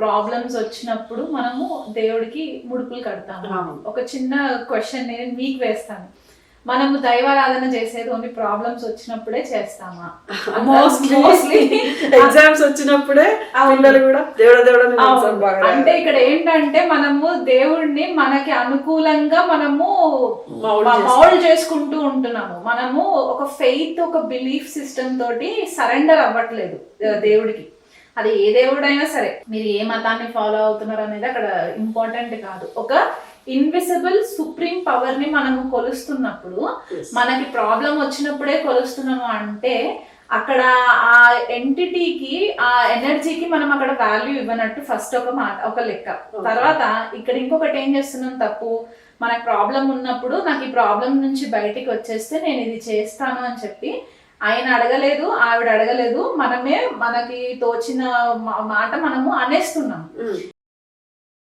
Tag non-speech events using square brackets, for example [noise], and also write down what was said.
Problems వచ్చినప్పుడు మనము దేవుడికి ముడుపులు కడతాము. ఒక చిన్న క్వశ్చన్ నేను మీకు వేస్తాను మనము దైవారాధన చేసేది ఓన్లీ ప్రాబ్లమ్స్ వచ్చినప్పుడే చేస్తామా [laughs] మోస్ట్లీ. ఎగ్జామ్స్ వచ్చినప్పుడే. పిల్లలు కూడా దేవుడ దేవుడ అంటే ఇక్కడ ఏంటంటే మనము దేవుడిని మనకి అనుకూలంగా మనము. మౌల్డ్ చేసుకుంటూ ఉంటున్నాము మనము ఒక ఫెయిత్ ఒక బిలీఫ్ సిస్టమ్ తోటి సరెండర్ అవ్వట్లేదు దేవుడికి అది ఏ దేవుడైనా సరే మీరు ఏ మతాన్ని ఫాలో అవుతున్నారు అనేది అక్కడ ఇంపార్టెంట్ కాదు ఒక ఇన్విజిబుల్ సుప్రీం పవర్ని మనము కొలుస్తున్నప్పుడు. మనకి ప్రాబ్లం వచ్చినప్పుడే కొలుస్తున్నాము అంటే అక్కడ ఆ ఎంటిటీకి ఆ ఎనర్జీకి మనం అక్కడ వాల్యూ ఇవ్వనట్టు ఫస్ట్ ఒక మాట ఒక లెక్క. తర్వాత ఇక్కడ ఇంకొకటి ఏం చేస్తున్నాం తప్పు మనకు ప్రాబ్లం ఉన్నప్పుడు నాకు ఈ ప్రాబ్లం నుంచి బయటికి వచ్చేస్తే నేను ఇది చేస్తాను అని చెప్పి ఆయన అడగలేదు ఆవిడ అడగలేదు మనమే మనకి తోచిన మా- మాట మనము అనేస్తున్నాం.